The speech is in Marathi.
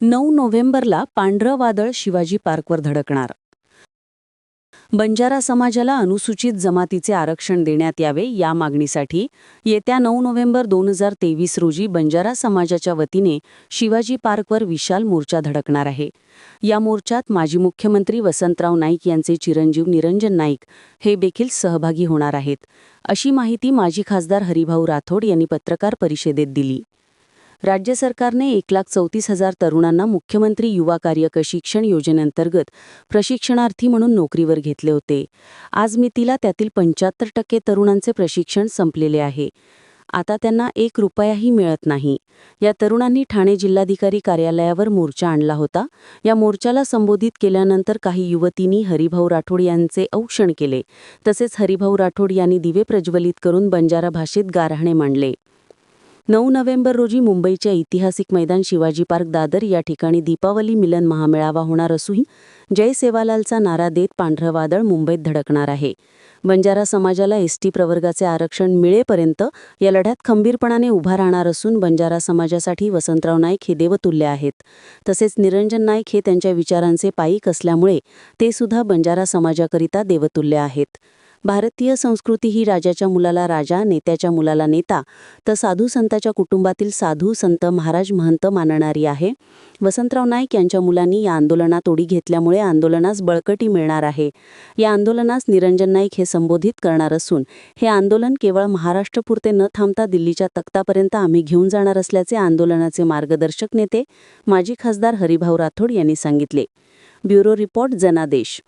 नऊ नोव्हेंबरला पांढरं वादळ शिवाजी पार्कवर धडकणार. बंजारा समाजाला अनुसूचित जमातीचे आरक्षण देण्यात यावे या मागणीसाठी येत्या नऊ नोव्हेंबर दोन हजार तेवीस रोजी बंजारा समाजाच्या वतीने शिवाजी पार्कवर विशाल मोर्चा धडकणार आहे. या मोर्चात माजी मुख्यमंत्री वसंतराव नाईक यांचे चिरंजीव निरंजन नाईक हे देखील सहभागी होणार आहेत. अशी माहिती माजी खासदार हरिभाऊ राठोड यांनी पत्रकार परिषदेत दिली. राज्य सरकारने एक लाख चौतीस हजार तरुणांना मुख्यमंत्री युवा कार्यक शिक्षण योजनेअंतर्गत प्रशिक्षणार्थी म्हणून नोकरीवर घेतले होते. आज मितीला त्यातील पंच्याहत्तर टक्के तरुणांचे प्रशिक्षण संपलेले आहे. आता त्यांना एक रुपयाही मिळत नाही. या तरुणांनी ठाणे जिल्हाधिकारी कार्यालयावर मोर्चा आणला होता. या मोर्चाला संबोधित केल्यानंतर काही युवतींनी हरिभाऊ राठोड यांचे औक्षण केले. तसेच हरिभाऊ राठोड यांनी दिवे प्रज्वलित करून बंजारा भाषेत गारहाणे मांडले. नऊ नोव्हेंबर रोजी मुंबईच्या ऐतिहासिक मैदान शिवाजी पार्क दादर या ठिकाणी दीपावली मिलन महामेळावा होणार असून जय सेवालालचा नारा देत पांढरं वादळ मुंबईत धडकणार आहे. बंजारा समाजाला एसटी प्रवर्गाचे आरक्षण मिळेपर्यंत या लढ्यात खंबीरपणाने उभा राहणार असून बंजारा समाजासाठी वसंतराव नाईक हे देवतुल्य आहेत. तसेच निरंजन नाईक हे त्यांच्या विचारांचे पायीक असल्यामुळे ते सुद्धा बंजारा समाजाकरिता देवतुल्य आहेत. भारतीय संस्कृती ही राजाच्या मुलाला राजा नेत्याच्या मुलाला नेता तर साधू संताच्या कुटुंबातील साधू संत महाराज महंत मानणारी आहे. वसंतराव नाईक यांच्या मुलांनी या आंदोलनात उडी घेतल्यामुळे आंदोलनास बळकटी मिळणार आहे. या आंदोलनास निरंजन नाईक हे संबोधित करणार असून हे आंदोलन केवळ महाराष्ट्रपुरते न थांबता दिल्लीच्या तख्तापर्यंत आम्ही घेऊन जाणार असल्याचे आंदोलनाचे मार्गदर्शक नेते माजी खासदार हरिभाऊ राठोड यांनी सांगितले. ब्युरो रिपोर्ट जनादेश.